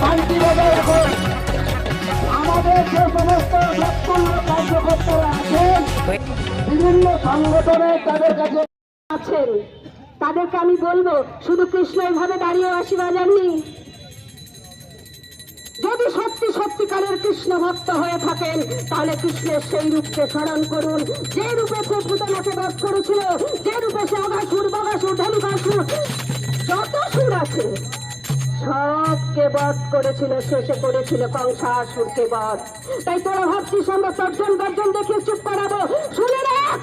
শান্তি বজায় রাখুন আমাদের যে সমস্ত সক্রিয় কার্যকর্তারা আছেন, বিভিন্ন সংগঠনে তাদের কাছে আছেন। তাদেরকে আমি বলব, শুধু কৃষ্ণ এভাবে দাঁড়িয়ে আসি বাজাননি। যদি সত্যি সত্যিকারের কৃষ্ণ ভক্ত হয়ে থাকেন, তাহলে কৃষ্ণের সেই রূপকে স্মরণ করুন। যে রূপে সে পুতনাকে বধ করেছিল, যে রূপে সে অঘাসুর বগাসুর ধনুকাসুর যত সুর আছে সবকে বধ করেছিল, শেষে করেছিল কংসাসুরকে বধ তাই তোরা ভাবছিস আমরা তর্জন গর্জন দেখে চুপ করাবো? শুনে রাখ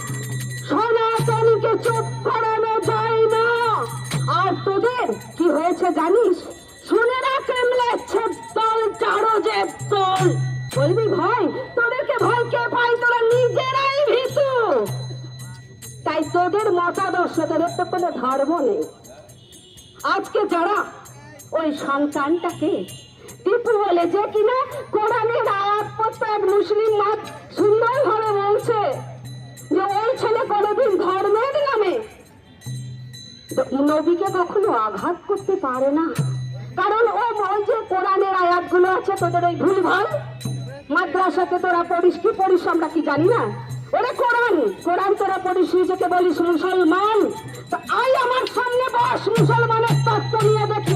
সনাতনকে চুপ করানো যায় না। আর তোদের কি হয়েছে জানিস? শুনে রাখ এমলেচ্ছের দল, চারো যে দল। বলবি ভাই তোদেরকে ভয় কে পাই তোরা নিজেরাই ভীতু। তাই তোদের মতাদর্শ তোদের তো কোনো ধর্ম নেই। আজকে যারা ওই সন্তানটাকে। টিপু বলে যে কিনা কোরআনের আয়াত এক মুসলিম মত সুন্দরভাবে বলছে যে ওই ছেলে কোনোদিন ধর্মের নামে নবীকে কখনো আঘাত করতে পারে না। কারণ ও ওই যে কোরআনের আয়াতগুলো আছে তোদের ওই ভুলভাল মাদ্রাসাতে তোরা পড়িস, কি পড়িস আমরা কি জানি না? ওরে কোরআন কোরআন তোরা পড়িস, নিজেকে বলিস মুসলমান। তো আই আমার সামনে বস, মুসলমানের তত্ত্ব নিয়ে দেখি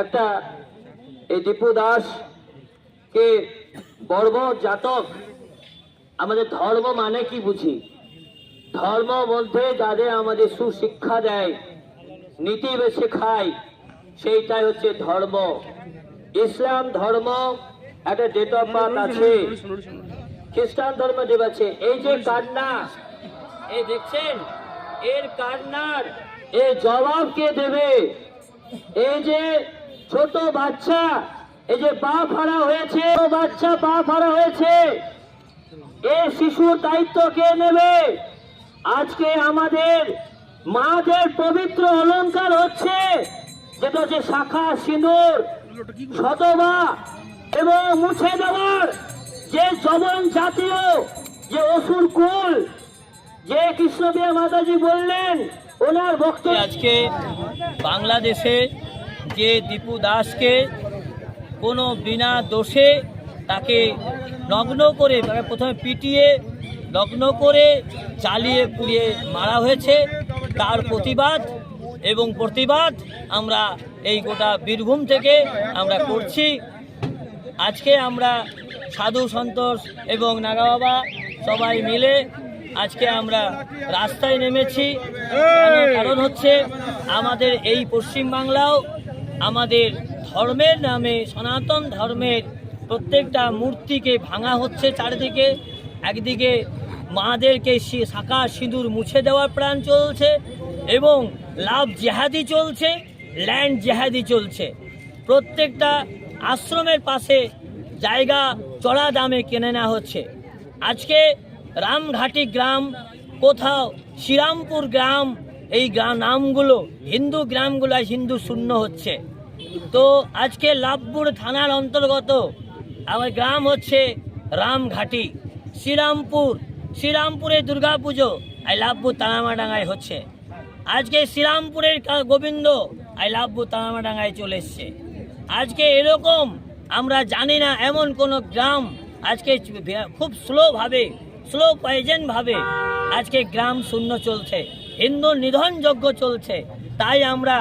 একটা এই দীপু দাস কে গর্ব জাতক? আমাদের ধর্ম মানে কি বুঝি? ধর্ম বলতে যাদের আমাদের সুশিক্ষা দেয়, নীতি শেখায় সেইটাই হচ্ছে ধর্ম। ইসলাম ধর্ম একটা ডেট অফ বার্থ আছে। খ্রিস্টান ধর্ম দেব আছে। এই যে কান্না এই দেখছেন, এর কান্নার এর জবাব কে দেবে? এই যে ছোট বাচ্চা, এই যে পা ফাড়া হয়েছে বাচ্চা পা ফাড়া হয়েছে। এই শিশুর দায়িত্ব কে নেবে? আজকে আমাদের মাদের পবিত্র অলংকার হচ্ছে, যেটা হচ্ছে শাখা, সিঁদুর শতবা এবং মুছে দেওয়ার যে জবন জাতীয় যে অসুর কুল যে কৃষ্ণবিয়া মাতাজি বললেন, ওনার বক্তব্য আজকে বাংলাদেশে যে দীপু দাসকে কোনো বিনা দোষে তাকে নগ্ন করে প্রথমে পিটিয়ে নগ্ন করে চালিয়ে পুড়িয়ে মারা হয়েছে, তার প্রতিবাদ এবং প্রতিবাদ আমরা এই গোটা বীরভূম থেকে আমরা করছি। আজকে আমরা সাধু সন্তোষ এবং নাগা বাবা সবাই মিলে আজকে আমরা রাস্তায় নেমেছি। কারণ হচ্ছে আমাদের এই পশ্চিমবাংলাও আমাদের ধর্মের নামে, সনাতন ধর্মের প্রত্যেকটা মূর্তিকে ভাঙা হচ্ছে চারিদিকে। একদিকে মাদেরকে শাখা সিঁদুর মুছে দেওয়ার প্রাণ চলছে এবং লাভ জেহাদি চলছে, ল্যান্ড জেহাদি চলছে। প্রত্যেকটা আশ্রমের পাশে জায়গা চড়া দামে কিনে নেওয়া হচ্ছে। আজকে রামঘাটি গ্রাম, কোথাও শ্রীরামপুর গ্রাম, এই গ্রাম নামগুলো, হিন্দু গ্রামগুলো হিন্দু শূন্য হচ্ছে। তো আজকে লাভপুর থানার অন্তর্গত আমার গ্রাম হচ্ছে রামঘাটি, শ্রীরামপুর। শ্রীরামপুরে দুর্গাপুজো, আই লাভপুর তানামাডাঙ্গায় হচ্ছে। আজকে শ্রীরামপুরের গোবিন্দ, আই লাভপুর তানামাডাঙ্গায় চলে এসছে। আজকে এরকম, আমরা জানি না, এমন কোন গ্রাম আজকে খুব স্লোভাবে স্লো পয়জেন ভাবে আজকে গ্রাম শূন্য চলছে। হিন্দু নিধন যজ্ঞ চলছে। তাই আমরা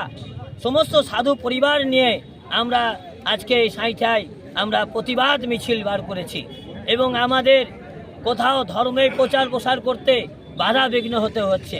সমস্ত সাধু পরিবার নিয়ে আমরা আজকে এই সাঁইঠায় আমরা প্রতিবাদ মিছিল বার করেছি এবং আমাদের কোথাও ধর্মের প্রচার প্রসার করতে বাধা বিঘ্ন হতে হচ্ছে।